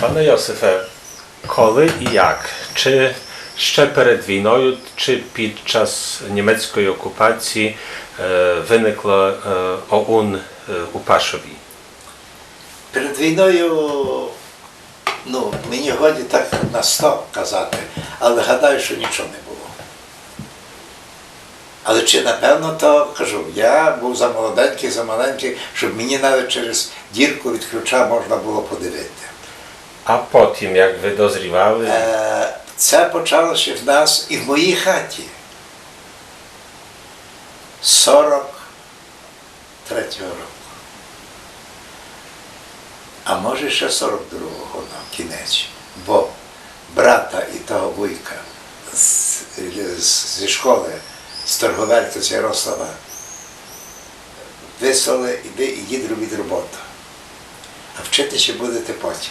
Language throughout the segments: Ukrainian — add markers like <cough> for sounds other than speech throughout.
Пане Йосифе, коли і як? Чи ще перед війною, чи під час німецької окупації е, виникло е, ОУН е, у Пашові? Перед війною, ну, мені годі так на сто казати, але гадаю, що нічого не було. Але чи напевно то кажу, я був за молоденький, за маленький, щоб мені навіть через дірку від ключа можна було подивити. А потім, як ви дозрівали, Це почалося в нас і в моїй хаті. 43-го року. А може ще 42-го на кінець. Бо брата і того вуйка з, з- зі школи, з торговельки з Ярослава, вислали, іди і їдь робіть роботу. А вчитися будете потім.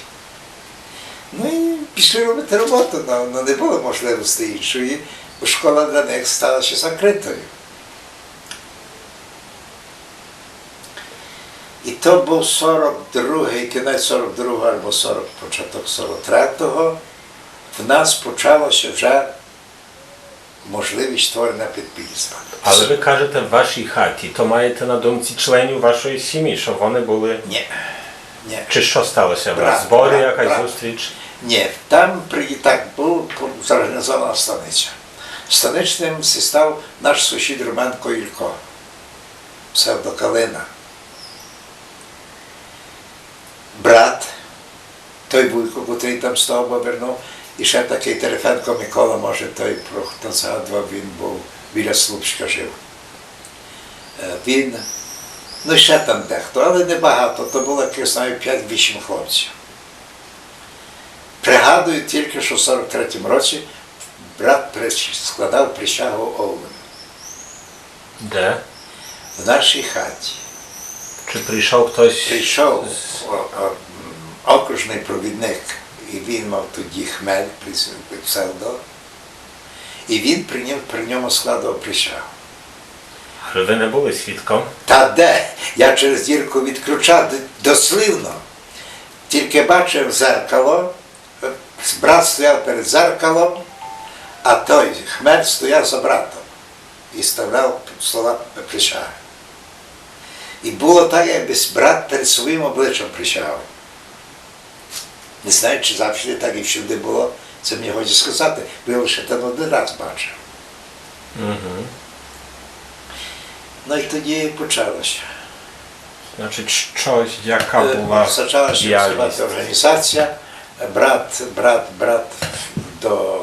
Ну і пішли робити роботу, але ну, не було можливості іншої, бо школа для них стала ще закритою. І то був 42-й, кінець 42-го або 40, початок 43-го. В нас почалося вже можливість створення підпільства. але ви кажете в вашій хаті, то маєте на думці членів вашої сім'ї, щоб вони були. Ні. Ні. Чи що сталося? Брат, зборі, брат, якась брат. зустріч? Ні, там при так був зорганізована станиця. Станичним став наш сусід Романко Ілько, псевдокалина. Брат, той Вуйко, котрий там став обернув, і ще такий Терефенко Микола, може, той про хто згадував, він був біля Слупська жив. Е, Він, ну ще там дехто, але небагато, то було якось навіть 5-8 хлопців. Пригадую тільки, що в 43-му році брат складав присягу Оуен Де? в нашій хаті. Чи прийшов хтось? Прийшов окружний провідник, і він мав тоді хмель псевдо, і він при ньому, при ньому складав присягу. Ви не були свідком? Та де? Я через дірку від ключа дослівно. Тільки бачив зеркало, е, брат стояв перед зеркалом, а той хмель стояв за братом і ставляв слова присяги. І було так, якби брат перед своїм обличчям присягав. Не знаю, чи завжди так і всюди було, це мені годі сказати, бо я лише там один раз бачив. Угу. Ну і тоді почалося. Значить, щось, яка Е, була Почалася діяльність? працювати організація. Брат, брат, брат до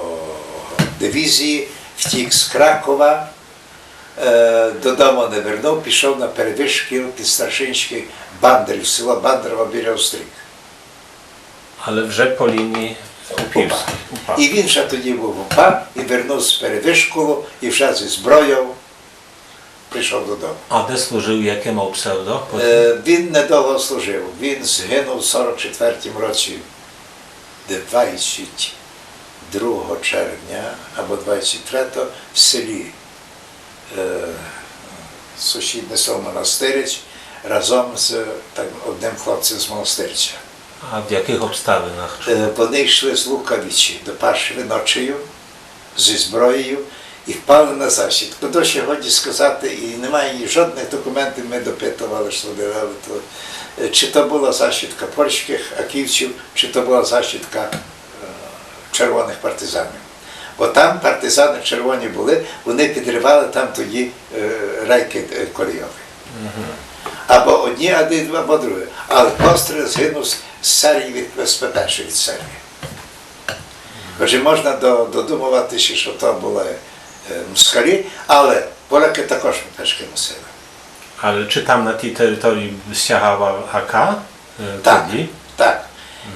дивізії втік з Кракова, е, додому не вернув, пішов на перевишки під Старшинський Бандрів, село Бандрово біля Острік. Але вже по лінії Упівських. Упа. І він ще тоді був в УПА і вернувся з перевишколу і вже зі зброєю прийшов додому. А де служив, яке мав псевдо? Е, Він недовго служив. Він згинув у 44-му році 22 червня або 23 в селі е, сусідне село Монастирець разом з так, одним хлопцем з монастирця. А в яких обставинах? Е, Вони йшли з Лукавичі до Паршеви ночею зі зброєю і впали на засідку. Досі годі сказати, і немає ні жодних документів, ми допитували, що то, е, чи то була засідка польських аківців, чи то була засідка е, червоних партизанів. Бо там партизани червоні були, вони підривали там тоді е, рейки е. Або одні, або другі. Але постріл згинув з серії від СП від серії. Отже, можна до- додумуватися, що то були е, москалі, але поляки також пешки носили. Але чи там на тій території стягала АК? е, Так. Тоді? Так.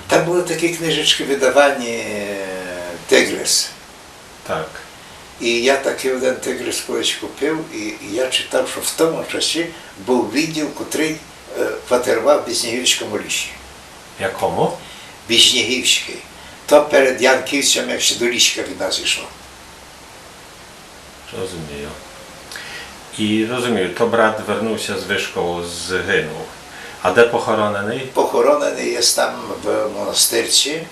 Там були такі книжечки видавані е, Тигрис. Так. І я такий один тигрис колись купив, і, і я читав, що в тому часі був відділ, котрий е, квартирував в Бізнігівському лісі. Якому? Біжнігівський. То перед Янківцем, як ще до річка від нас йшло. Розумію. І розумію, то брат вернувся з вишколу, згинув. А де похоронений? Похоронений є там в монастирці.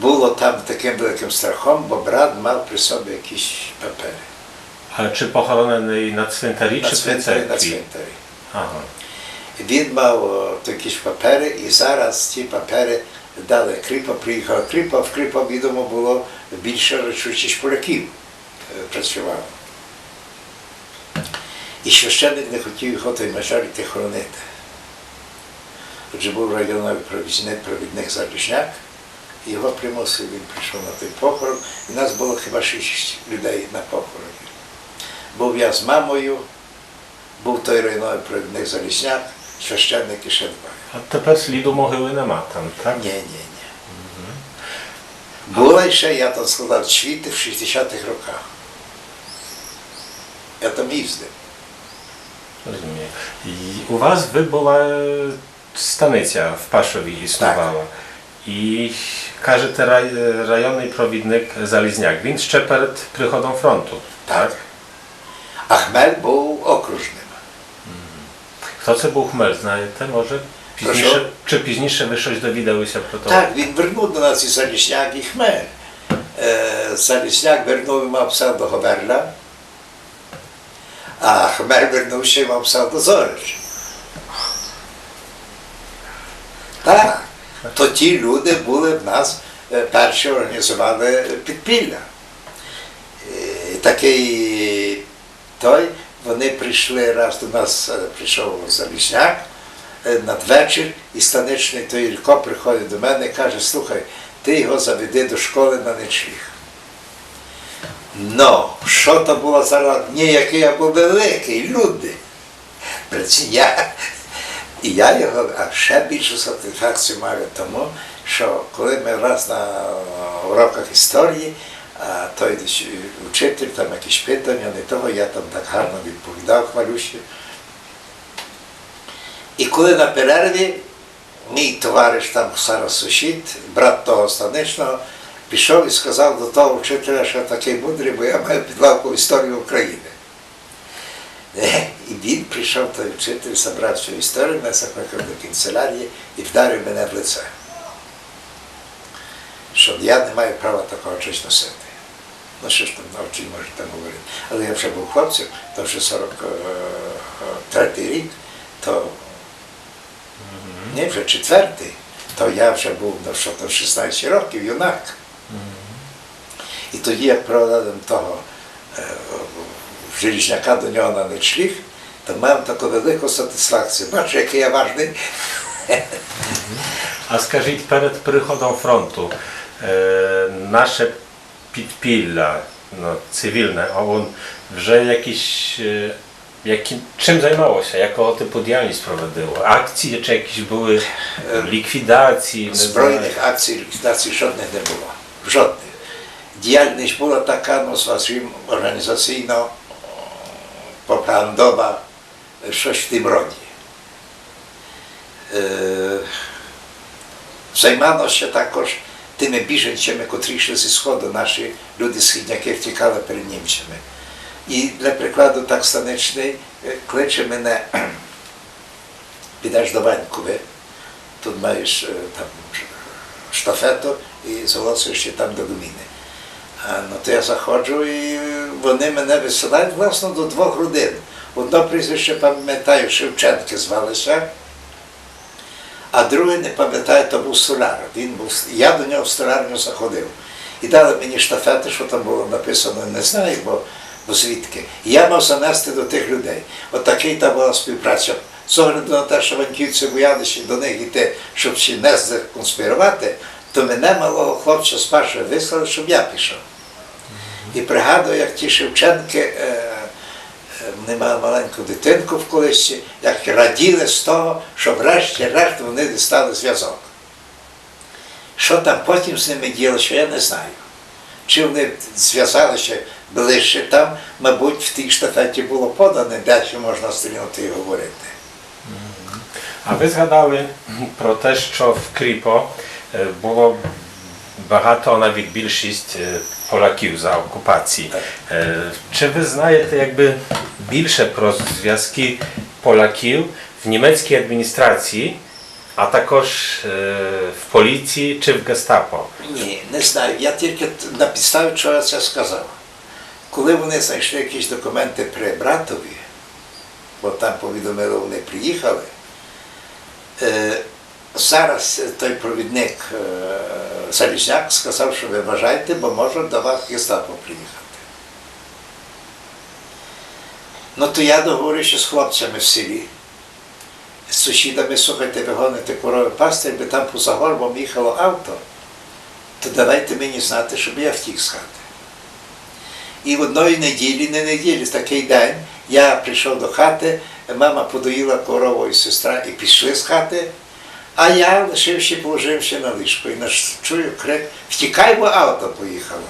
Було там таким великим страхом, бо брат мав при собі якісь папери. А чи похоронений на цвинтарі На чи при цвинтарі, на цвинтарі. Ага. Він мав такі ж папери, і зараз ті папери дали Кріпа, приїхав Кріпа, в Кріпа, відомо, було більше речучих поляків е, працювало. І священник не хотів його той мажоріти хоронити. Отже, був районний провідник, провідник Заліжняк, і його примусив, він прийшов на той похорон, і нас було хіба шість людей на похороні. Був я з мамою, був той районний провідник Залізняк, священник і ще двоє. А тепер сліду могили нема там, так? Ні, ні, ні. Була ще, я там складав чвіти в 60-х роках. Я там їздив. Розумію. І у вас ви була е, станиця в Пашові існувала. І кажете, рай, е, районний провідник Залізняк. Він ще перед приходом фронту. Так. А Хмель був окружним. Хто це був хмель, знаєте? Може? Пізніше, Прошу? чи пізніше ви щось довідалися про то? Так, він вернув до нас і Залізняк, і Хмель. Е, Залізняк вернув і мав псевдо Говерля, а Хмель вернув ще й мав псевдо Зорич. Так, то ті люди були в нас, е, перші організували підпілля. І такий той, вони прийшли раз до нас, е, прийшов Залізняк, е, надвечір, і станичний той Ілько приходить до мене і каже, слухай, ти його заведи до школи на ничліг. Ну, що то було за рад? Ні, який я був великий, люди. Я, і я його, а ще більшу сатисфакцію маю тому, що коли ми раз на уроках історії, а той вчитель там якісь питання, не того, я там так гарно відповідав хвалюще. І коли на перерві мій товариш там зараз сусід, брат того станичного, пішов і сказав до того вчителя, що такий мудрий, бо я маю підлавку історії України. Е, І він прийшов той вчитель, забрав цю історію, мене закликав до канцелярії і вдарив мене в лице. Що я не маю права такого щось носити. Ну що ж там навчи може там говорити. Але я вже був хлопцем, то вже 43 рік, то ні, вже четвертий, то я вже був ну, що, то 16 років, юнак. І тоді, як проводив того е, Желізняка до нього на ночліг, то мав таку велику сатисфакцію. Бачу, який я важний. <laughs> А скажіть, перед приходом фронту е, наше підпілля ну, цивільне, ОУН вже якісь. Е, які, чим займалося? Якого типу діяльність проводило? Акції чи якісь були е, ліквідації? не знаю. Збройних акцій, ліквідацій жодних не було. Жодних. Діяльність була така, ну, скажімо, організаційно пропагандова, щось в тим роді. Е, Займалося також тими біженцями, котрі йшли зі сходу, наші люди східняки втікали перед німцями. І для прикладу так станичний е, кличе мене, <clears throat> підеш до Ванькови, тут маєш е, там штафету і зголосуєш ще там до Гуміни. А, ну, то я заходжу і вони мене висилають власне до двох родин. Одне прізвище пам'ятаю, Шевченки звалися, а друге не пам'ятаю, то був столяр. Він був, я до нього в столярню заходив. І дали мені штафети, що там було написано, не знаю, бо, бо звідки. Я мав занести до тих людей. От такий там була співпраця. З огляду на те, що ваньківці боялися до них йти, щоб ще не законспірувати, то мене малого хлопця з першого вислали, щоб я пішов. І пригадую, як ті Шевченки, е, е, вони мали маленьку дитинку в колишці, як раділи з того, що врешті-решт вони дістали зв'язок. Що там потім з ними ділося, я не знаю. Чи вони зв'язалися ближче там, мабуть, в тій штафеті було подане, далі можна стрінути і говорити. А ви згадали про те, що в Кріпо е, було багато, навіть більшість е, Поляків за окупації. Так. Е, Чи ви знаєте якби більше про зв'язки Polakів в німецькій адміністрації, а також е, в поліції чи в гестапо? Ні, не знаю. Я тільки на підставі чого я це сказав. Коли вони знайшли якісь документи при братові, бо там повідомили, вони приїхали, е, зараз той провідник е, Залізняк сказав, що ви вважайте, бо може до вас гестапо приїхати. Ну то я договорився з хлопцями в селі, з сусідами, слухайте, ви гоните корови пасти, якби там поза горбом їхало авто, то давайте мені знати, щоб я втік з хати. І в одної неділі, не неділі, такий день, я прийшов до хати, мама подоїла корову і сестра і пішли з хати, а я лишивши, положивши на ліжко і чую крик, втікай, бо авто поїхало.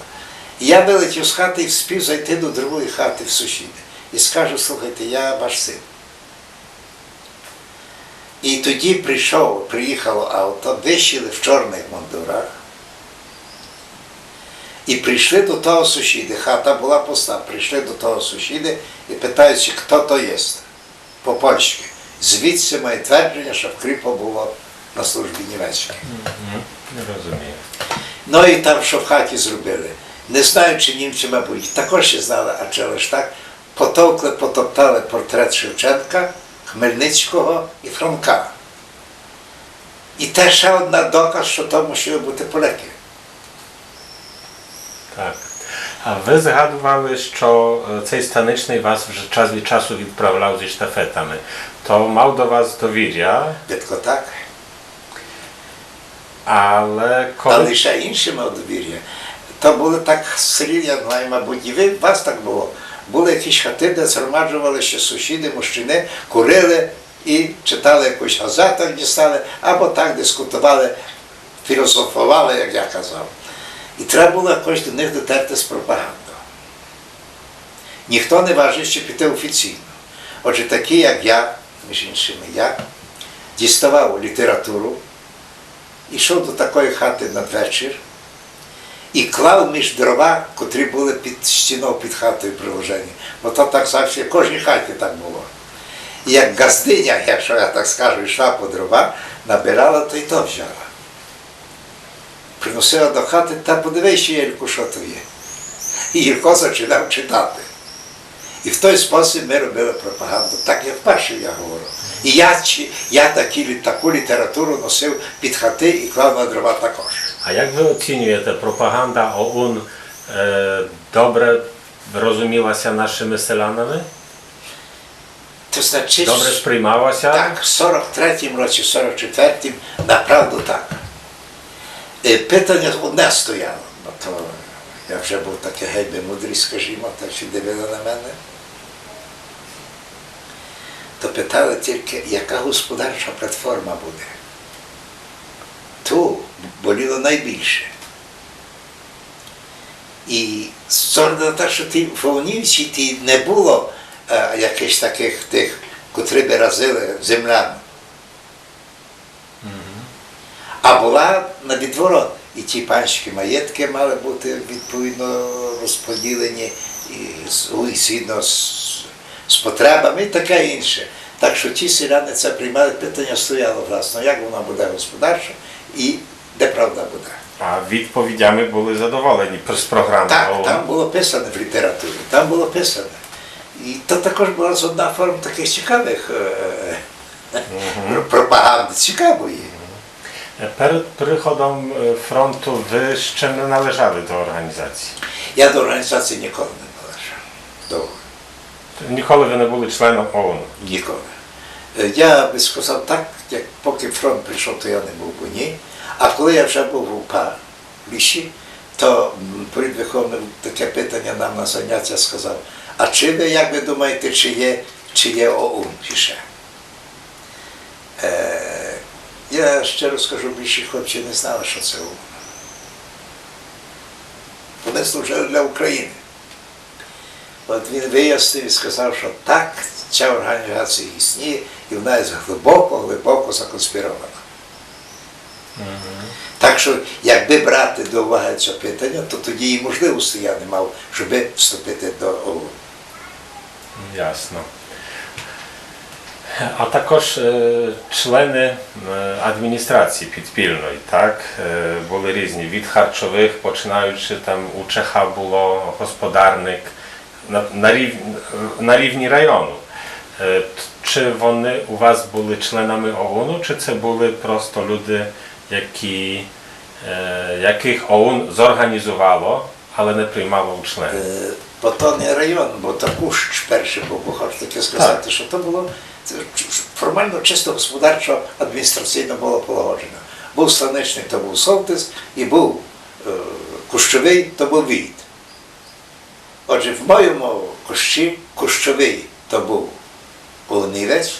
І я вилетів з хати і вспів зайти до другої хати в сусіди. І скажу, слухайте, я ваш син. І тоді прийшов, приїхало авто, вищили в чорних мундурах. І прийшли до того сусіди, хата була пуста, прийшли до того сусіди і питають, хто то є по-польськи. Звідси моє твердження, що в Кріпо було на службі німецькій. Не розумію. Ну і там, що в хаті зробили. Не знаю, чи німці, мабуть, також і знали, а чи лиш так, потовкли, потоптали портрет Шевченка, Хмельницького і Франка. І те ще одна доказ, що то мусили бути поляки. Так. А ви згадували, що е, цей станичний вас вже час від часу відправляв зі штафетами. То мав до вас довір'я, Дитко так. але коли. Але ще інше мав довір'я. То було так в селі, я знаю, мабуть, і ви, у вас так було. Були якісь хати, де згромаджувалися сусіди, мужчини, курили і читали якусь газету, дістали, або так дискутували, філософували, як я казав. І треба було якось до них дотерти з пропагандою. Ніхто не важить, що піти офіційно. Отже, такі, як я, між іншими, я, діставав літературу, йшов до такої хати надвечір і клав між дрова, котрі були під стіною під хатою приложені. Бо то так завжди, в кожній хаті так було. І як газдиня, якщо я так скажу, йшла по дрова, набирала, то й то взяла. Приносила до хати, та подивись, Єльку, що то є. І Єлько починав читати. І в той спосіб ми робили пропаганду. Так як вперше я говорю. І я, чи- я такі, таку літературу носив під хати і клав на дрова також. А як ви оцінюєте, пропаганда ОУН е, добре розумілася нашими селянами? То значить, Добре сприймалася? так, в 43-му році, 44-му, направду так. Е, Питання одне стояло, бо то я вже був такий гейби мудрий, скажімо, так що дивили на мене. То питали тільки, яка господарча платформа буде. Ту боліло найбільше. І на те, що ті фаунівці ті не було е, якихось таких тих, котрі би разили землян. А була на відворот. І ті панські маєтки мали бути відповідно розподілені і і згідно з, з потребами і таке інше. Так що ті селяни це приймали, питання стояло власно, як вона буде господарча і де правда буде. А відповідями були задоволені з програми Так, ОУН? там було писане в літературі, там було писане. І то також була з одна форм таких цікавих е, е, пропаганди, цікавої. Е, Перед приходом е, фронту ви ще не належали до організації. Я до організації ніколи не належав. Довго. Ніколи ви не були членом ОУН. Ніколи. Е, Я би сказав так, як поки фронт прийшов, то я не був у ні. А коли я вже був у УПА в ліші, то м, політвиховне таке питання нам на заняття сказав, а чи ви, як ви думаєте, чи є, чи є ОУН чи ще? Е, я щиро скажу, більше хлопці не знали, що це ОУН. Вони служили для України. От він вияснив і сказав, що так, ця організація існує, і вона є глибоко, глибоко законспірована. Так що, якби брати до уваги це питання, то тоді і можливості я не мав, щоб вступити до ОУН. Ясно. А також члени адміністрації підпільної, так? Були різні від харчових, починаючи там у Чеха було господарник на, на, рів, на рівні району. Чи вони у вас були членами ОУНу, чи це були просто люди, які, яких ОУН зорганізувало, але не приймало у члени? Бо то не район, бо Кущ перший був, хочу таке сказати, Так. що то було формально чисто господарчо адміністраційно було полагоджено. Був станичний, то був Солтис, і був е, Кущовий, то був Війт. Отже, в моєму кущі Кущовий то був Полонівець,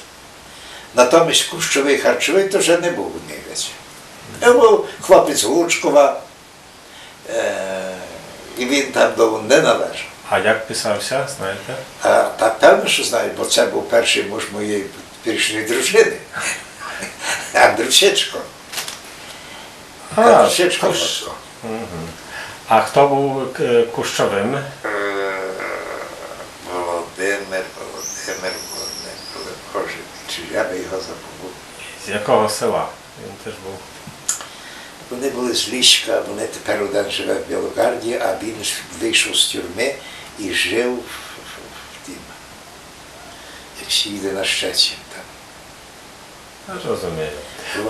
натомість Кущовий харчовий то вже не був Унівець. Це був хлопець Лучкова, е, і він там до не належав. А як писався, знаєте? А, та певно, що знаю, бо це був перший муж моєї першої дружини. <laughs> Андрушечко. Андрушечко. Куш- А хто був е, кущовим? Володимир, Володимир, Володимир, Боже, чи я би його забув. З якого села? Він теж був. Вони були з Ліщка, вони тепер один живе в Білогарді, а він вийшов з тюрми і жив в, тім, як всі їде на Щецін там. Я розумію.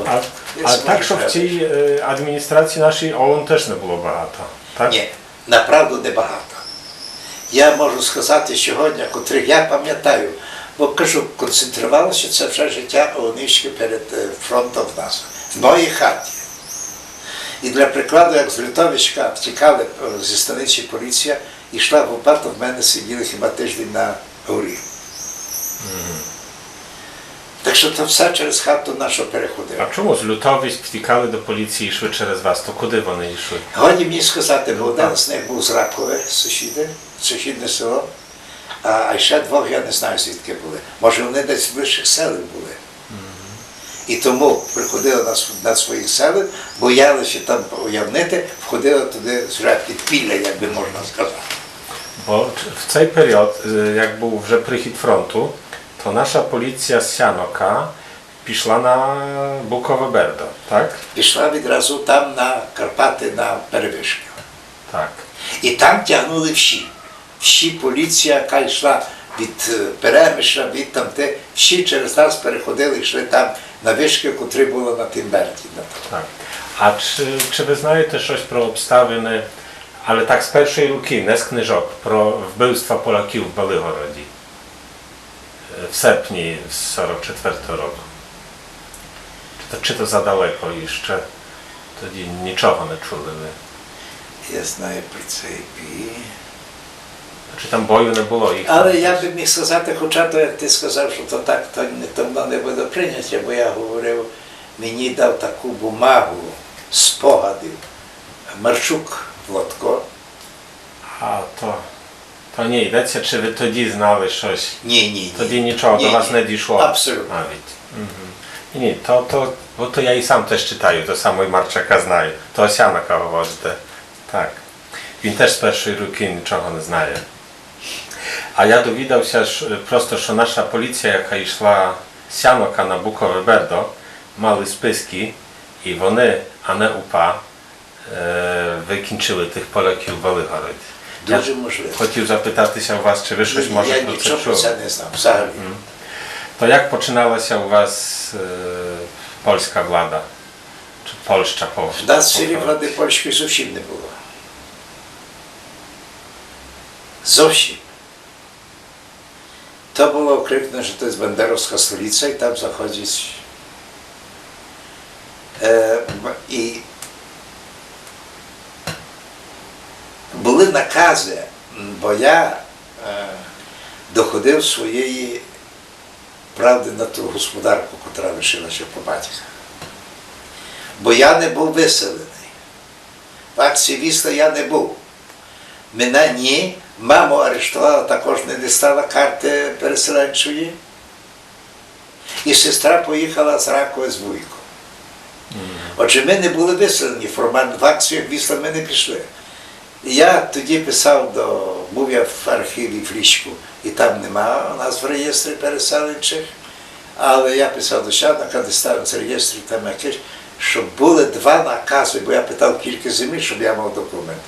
А, а так, що в цій е, адміністрації нашій ООН теж не було багато. Так? Ні, направду небагато. Я можу сказати сьогодні, котрих я пам'ятаю, бо кажу, концентрувалося це вже життя Онищки перед е, фронтом в нас, в моїй хаті. І для прикладу, як з Лютовичка втікали е, зі станиці поліція, і йшла в ОПАТу, в мене сиділи хіба тиждень на горі. Так що то все через хату нашу переходило. А чому з Лютовиськ втікали до поліції і йшли через вас? То куди вони йшли? Годі мені сказати, бо один з них був з Ракове, сусіди, сусідне село, а, ще двох я не знаю, звідки були. Може, вони десь з вищих селів були. І тому приходили на, св- на своїх селах, боялися там уявнити, входили туди вже підпілля, як би можна сказати. Бо в цей період, е, як був вже прихід фронту, то наша поліція з Сянока пішла на Букове Бердо, так? Пішла відразу там на Карпати на перевишки. Так. І там тягнули всі. Всі поліція, яка йшла від е, Перемиша, від там те, всі через нас переходили, йшли там на вишки, котрі були на Тимберті. Так. А чи, чи ви знаєте щось про обставини, але так з першої руки, не з книжок, про вбивства Поляків в Белигороді е, в серпні 44 року? Чи то, чи то задалеко і ще тоді нічого не чули ви? Я знаю про цей бій. Чи там бою не було їх? Але я би міг сказати, хоча то, як ти сказав, що то так, то не давно не буде прийняття, бо я говорив, мені дав таку бумагу спогадів Марчук Влодко. А то, то ні, йдеться, чи ви тоді знали щось? Ні, ні, ні. Тоді нічого Ні, до вас ні. не дійшло. Абсолютно. Навіть. Мгм. Ні, то, то, бо то я і сам теж читаю, то само і Марчака знаю. То Осянака говорите. Так. Він теж з першої руки нічого не знає. А я довідався що, просто, що наша поліція, яка йшла з Сянока на Букове Бердо, мали списки, і вони, а не УПА, е, викінчили тих поляків в Велигороді. Я Дуже можливо. хотів запитатися у вас, чи ви щось може я про нічого це про чули? це не знав взагалі. To jak poczynała się u Was e, polska władza? Czy Polszcza po... В нас в селі po- влади польської зовсім не було. To było okrypne, że to jest banderowska stolica i tam zachodzić. E, I були накази, бо я доходив своєї правди на ту господарку, котра лишилася по батька. Бо я не був виселений. В акції вісла я не був. Мене ні. Маму арештувала, також не дістала карти переселенчої. І сестра поїхала з Ракови з вуйком. Отже, ми не були виселені формально в акцію вісла ми не пішли. Я тоді писав до, був я в архіві Флічку, і там нема у нас в реєстрі переселенчих. Але я писав до Щадника, де ставив з реєстрів там якесь, щоб були два накази, бо я питав кілька землі, щоб я мав документ.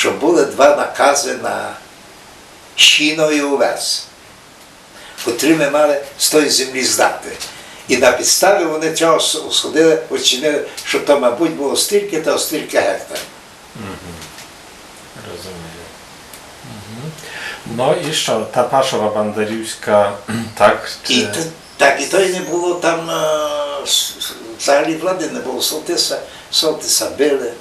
Щоб були два накази на Щіно і Увес, котрі ми мали з тої землі здати. І на підставі вони цього сходили, оцінили, що то, мабуть, було стільки та стільки гектарів. Розумію. Мгм. Ну і що, та Пашова Бандерівська, так? Чи... І так, і то не було там е, взагалі влади, не було Солтиса, Солтиса били.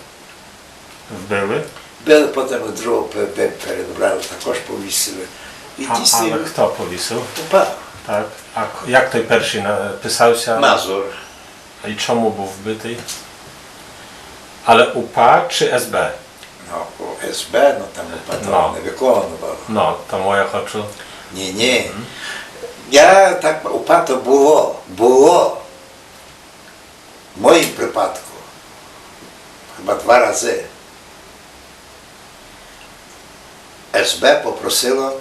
Вбили? Били, потім другого пе- пе- перебрали, також повісили. І А, дійсно але хто повісив? упав. Так. А к- як той перший написався? Мазур. І чому був вбитий? Але УПА чи СБ? Ну, у СБ, ну там УПА Ну. того не виконував. Ну, тому я хочу. Ні, ні. Я так УПА то було, було. В моїм припадку. Хіба два рази. СБ попросило,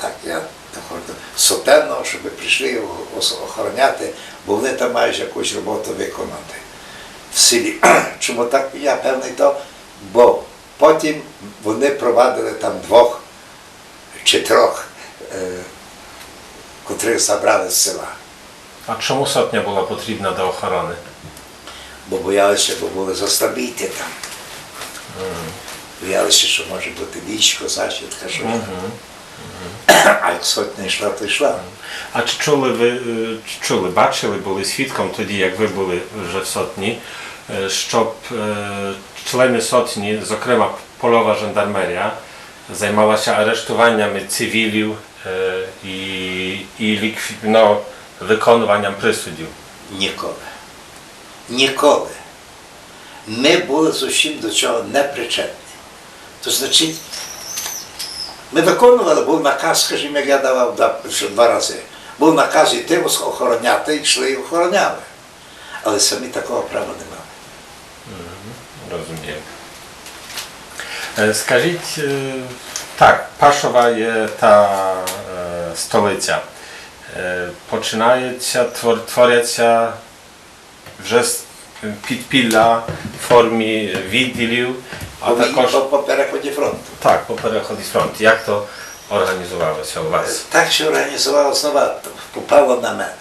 так я сотенного, щоб прийшли його охороняти, бо вони там мають якусь роботу виконати в селі. <clears throat> Чому так? Я певний то, бо потім вони провадили там двох чи трьох, е, котрих забрали з села. А чому сотня була потрібна до охорони? Бо боялися, бо були застабійти там. Боялися, що може бути військо, засідка, що. А як сотня йшла, то йшла. А чи чули ви е, чули, бачили, були свідком тоді, як ви були вже в сотні, е, щоб е, члени сотні, зокрема пolowa жандармерія, займалася арештуваннями цивілів і, і лікві- no, виконуванням присудів? Ніколи. Ніколи. Ми були зовсім до цього не причетні. То значить, ми виконували, був наказ, скажімо, як я давав да, що два рази. Був наказ йти охороняти, йшли і охороняли. Але самі такого права не мали. Розумію. Е, Скажіть, е, так, Пашова є та е, столиця. Е, Починається, твор- творяться вже с- підпілля в формі відділів, а також по, по переході фронту. так, по переході фронту. Як то організувалося у вас? Так, що організувалося нова, попало на мене.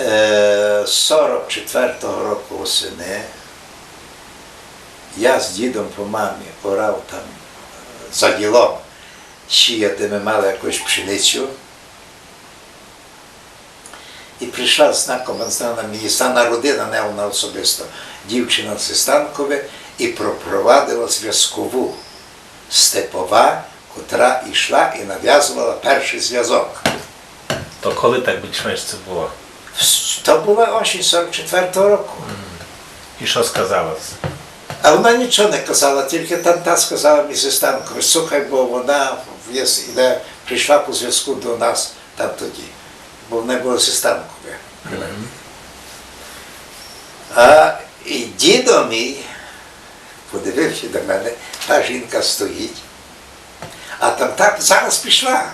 Е, 44-го року осени я з дідом по мамі орав там за ділом сіяти ми мали якусь пшеницю. І прийшла знаком знана мені стана родина, не вона особисто, дівчина з Станкове, і пропровадила зв'язкову степова, котра йшла і нав'язувала перший зв'язок. То коли так більш-менш це було? То була осінь 44-го року. І що сказала? А вона нічого не казала, тільки там та сказала мені зі Станкове, слухай, бо вона іде, прийшла по зв'язку до нас там тоді, бо в неї було зі Станкове. А і дідо мій подивився до мене, та жінка стоїть. А там так зараз пішла.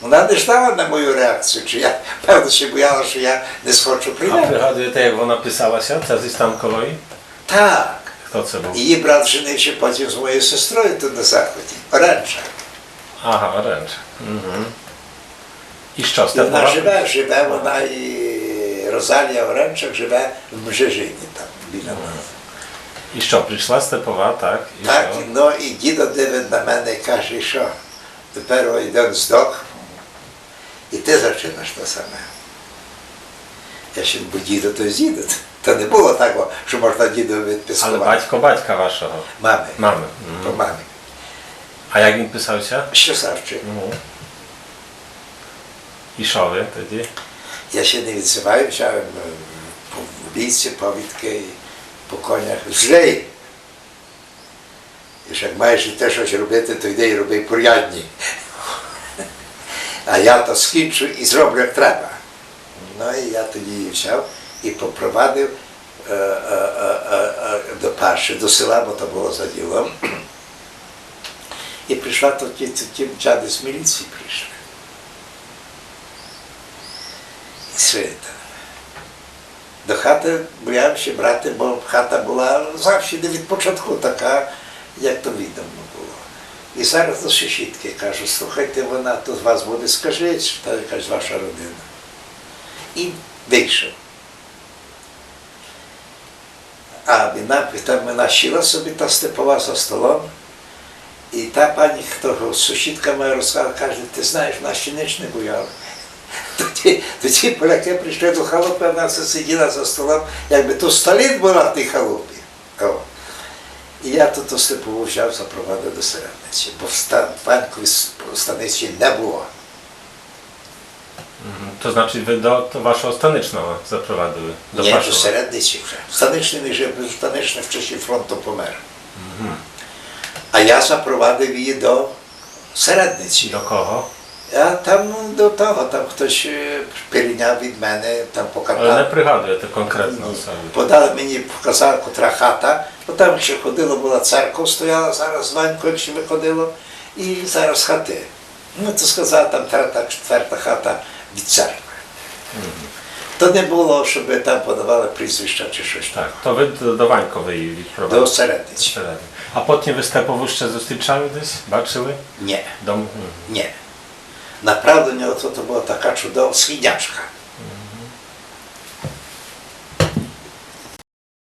Вона не ждала на мою реакцію, чи я певно ще бояла, що я не схочу А прийняти. пригадуєте, як вона писалася, ця зі Станкової? Так. Хто це був? Її брат женився потім з моєю сестрою тут на заході, Оранжа. Ага, Оранж. Угу. І що, І вона живе, живе, вона і Розалія Оранчак живе в Межижині там біля нас. І що, прийшла Степова, так? І Так, що? ну і дідо дивить на мене і каже, що тепер один здох, і ти зачиниш те саме. Я ще бо дідо то дідо. Та не було такого, що можна дідо Але відпискувати. батько батька вашого. Мами. Мами. По мамі. А як він писався? Що Савчик? Ну. І що ви тоді? Я ще не відзиваю, взяв е, по лісі, повідки по конях. Жий! І ж як маєш і те щось робити, то йди і роби порядні. А я то скінчу і зроблю як треба. Ну і я тоді взяв і попровадив е, е, е, до Паші, до села, бо то було за ділом. І прийшла тоді, тоді чади з міліції прийшли. Це та. До хати боявся брати, бо хата була завжди від початку така, як то відомо було. І зараз до сусідки кажу, слухайте, вона тут вас буде, скажіть, що та якась ваша родина. І вийшов. А вона, вона собі та степова за столом. І та пані, хто сусідка моя розказала, каже, ти знаєш, нас ще ніч не бояли. Тоді, тоді поляки прийшли до халупи, вона все сиділа за столом, якби то Сталін була в тій халупі. О. І я тут у степову взяв, запровадив до середниці, бо в ста- панковій с- станиці не було. Mhm. To znaczy wy do, do waszego stanycznego zaprowadziły? Do Ні, до Paszowa. середниці вже. Станичний не жив, бо станичний в часі фронту помер. А я запровадив її до середниці. Do kogo? А там ну, до того, там хтось перейняв від мене, там показав. пригадую te konkretne osoby. Подали мені, показав, котра хата, бо там ще ходило, була церква, стояла зараз Ванько, якщо виходило, і зараз хати. Ну, то сказав, там третя, четверта хата від церкви. То не було, щоб там подавали прізвища чи щось так. To wy do, do Wańkowej До середниці. Średnio. A potem występowo jeszcze zустрічали десь? Бачили? Ні, Дом... ні. Направду у нього тут була така чудова східячка.